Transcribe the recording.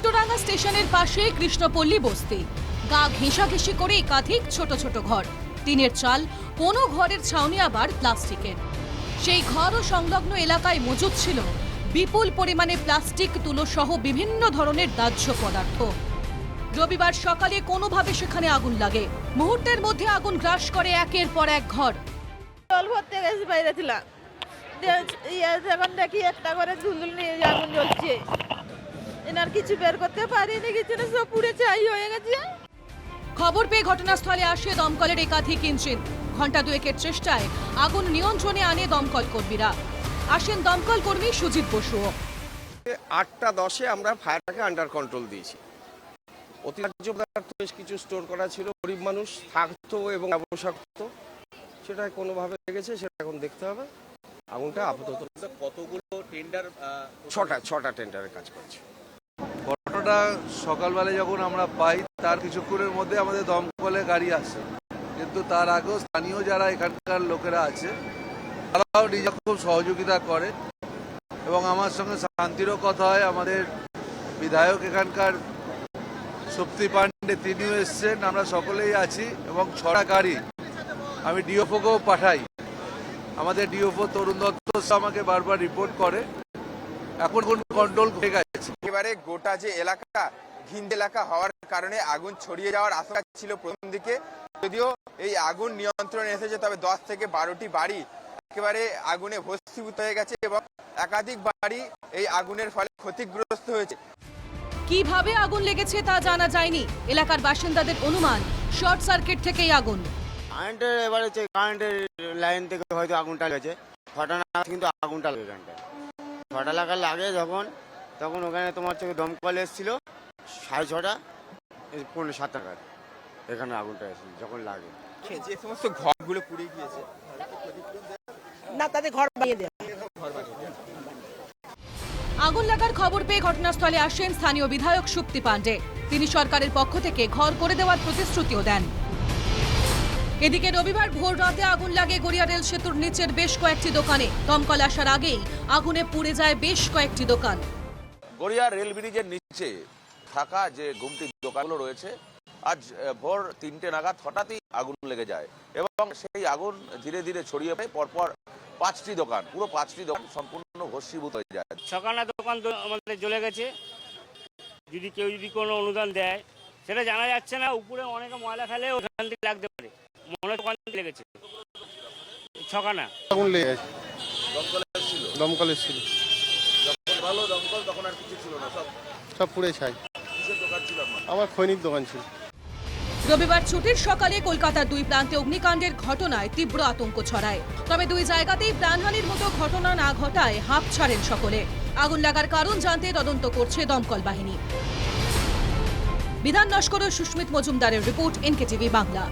উল্টোডাঙ্গা স্টেশনের পাশে কৃষ্ণপল্লী বস্তি। গা ঘেঁষাঘেঁষি করে একাধিক ছোট ছোট ঘর। টিনের চাল, কোনো ঘরের ছাউনি আবার প্লাস্টিকের। সেই ঘর ও সংলগ্ন এলাকায় মজুদ ছিল বিপুল পরিমাণে প্লাস্টিক, তুলো সহ বিভিন্ন ধরনের দাহ্য পদার্থ। রবিবার সকালে কোনোভাবে সেখানে আগুন লাগে। মুহূর্তের মধ্যে আগুন গ্রাস করে একের পর এক ঘর। জল ভরতে বাইরে ছিলাম। ইয়ে দেখি একটা করে ধুলধুল নিয়ে আগুন জ্বলছে। এনার কিছু বের করতে পারিনি কিছু না সব পুড়ে চাই হয়ে গেছে। খবর পেয়ে ঘটনাস্থলে আসে দমকলের একাধিক ইঞ্জিন। ঘণ্টা দুয়েকের চেষ্টায় আগুন নিয়ন্ত্রণে আনে দমকল কর্মীরা। আসেন দমকল কর্মী সুজিত বসুও। আটটা দশে আমরা ফায়ারটাকে আন্ডার কন্ট্রোল দিয়েছি। অতিরিক্ত পদার্থ বেশ কিছু স্টোর করা ছিল গরিব মানুষ থাকতো এবং করতো সেটা কোনোভাবে লেগেছে সেটা এখন দেখতে হবে। আগুনটা আপাতত কতগুলো টেন্ডার ছটা ছটা টেন্ডারের কাজ করছে। ঘটনাটা সকালবেলা যখন আমরা পাই, তার কিছুক্ষণের মধ্যে আমাদের দমকলে গাড়ি আসে। কিন্তু তার আগেও স্থানীয় যারা এখানকার লোকেরা আছে, তারাও নিজে খুব সহযোগিতা করে এবং আমার সঙ্গে শান্তিরও কথা হয়। আমাদের বিধায়ক এখানকার শক্তি পান্ডে তিনিও এসছেন। আমরা সকলেই আছি এবং ছড়া গাড়ি আমি ডিওফোকেও পাঠাই। আমাদের ডিওফো তরুণ দত্ত আমাকে বারবার রিপোর্ট করে। এখন কোন কন্ট্রোল হয়ে গেছে। একেবারে গোটা যে এলাকা ঘিন্দ এলাকা হওয়ার কারণে আগুন ছড়িয়ে যাওয়ার আশঙ্কা ছিল প্রথম দিকে। যদিও এই আগুন নিয়ন্ত্রণে এসেছে তবে দশ থেকে বারোটি বাড়ি একেবারে আগুনে ভস্মীভূত হয়ে গেছে এবং একাধিক বাড়ি এই আগুনের ফলে ক্ষতিগ্রস্ত হয়েছে। কীভাবে আগুন লেগেছে তা জানা যায়নি। এলাকার বাসিন্দাদের অনুমান শর্ট সার্কিট থেকেই আগুন। কারেন্টের এবার হচ্ছে কারেন্টের লাইন থেকে হয়তো আগুনটা লেগেছে। ছটা নাগাদ কিন্তু আগুনটা লাগে এখানটায় ছটা লাগা লাগে যখন তখন ওখানে তোমার হচ্ছে দমকল এসেছিল। সাড়ে ছটা এই পৌনে সাত নাগাদ এখানে আগুনটা এসেছিল যখন লাগে। যে সমস্ত ঘরগুলো পুড়ে গিয়েছে না তাদের ঘর বানিয়ে আগুন লাগার খবর পেয়ে ঘটনাস্থলে আসেন স্থানীয় বিধায়ক সুপ্তি পাণ্ডে। তিনি সরকারের পক্ষ থেকে ঘর করে দেওয়ার প্রতিশ্রুতিও দেন। এদিকে রবিবার ভোর রাতে আগুন লাগে গড়িয়া রেল সেতুর নিচের বেশ কয়েকটি দোকানে। দমকল আসার আগেই আগুনে পুড়ে যায় বেশ কয়েকটি দোকান। গড়িয়া রেল ব্রিজের নিচে থাকা যে গুমটি দোকানগুলো রয়েছে আজ ভোর তিনটে নাগাদ হঠাৎই আগুন লেগে যায় এবং সেই আগুন ধীরে ধীরে ছড়িয়ে পড়ে। পরপর পাঁচটি দোকান পুরো পাঁচটি দোকান সম্পূর্ণ ভস্মীভূত হয়ে যায়। সকালে দোকান তো আমাদের জ্বলে গেছে। যদি কেউ যদি কোনো অনুদান দেয় সেটা জানা যাচ্ছে না। উপরে অনেকে ময়লা ফেলে ওখান থেকে লাগতে পারে। মনে হয় দোকান লেগেছে ছকানা আগুন লেগে গেছে। দমকল ছিল দমকল এসেছিল। যখন ভালো দমকল তখন আর কিছু ছিল না সব সব পুড়ে ছাই। দোকান ছিল আমার খৈনির দোকান ছিল। রবিবার ছুটির সকালে কলকাতার দুই প্রান্তে অগ্নিকাণ্ডের ঘটনায় তীব্র আতঙ্ক ছড়ায়। তবে দুই জায়গাতেই প্রাণহানির মতো ঘটনা না ঘটায় হাঁপ ছাড়েন সকলে। আগুন লাগার কারণ জানতে তদন্ত করছে দমকল বাহিনী। বিধান নস্কর সুস্মিত মজুমদারের রিপোর্ট এনকেটিভি বাংলা।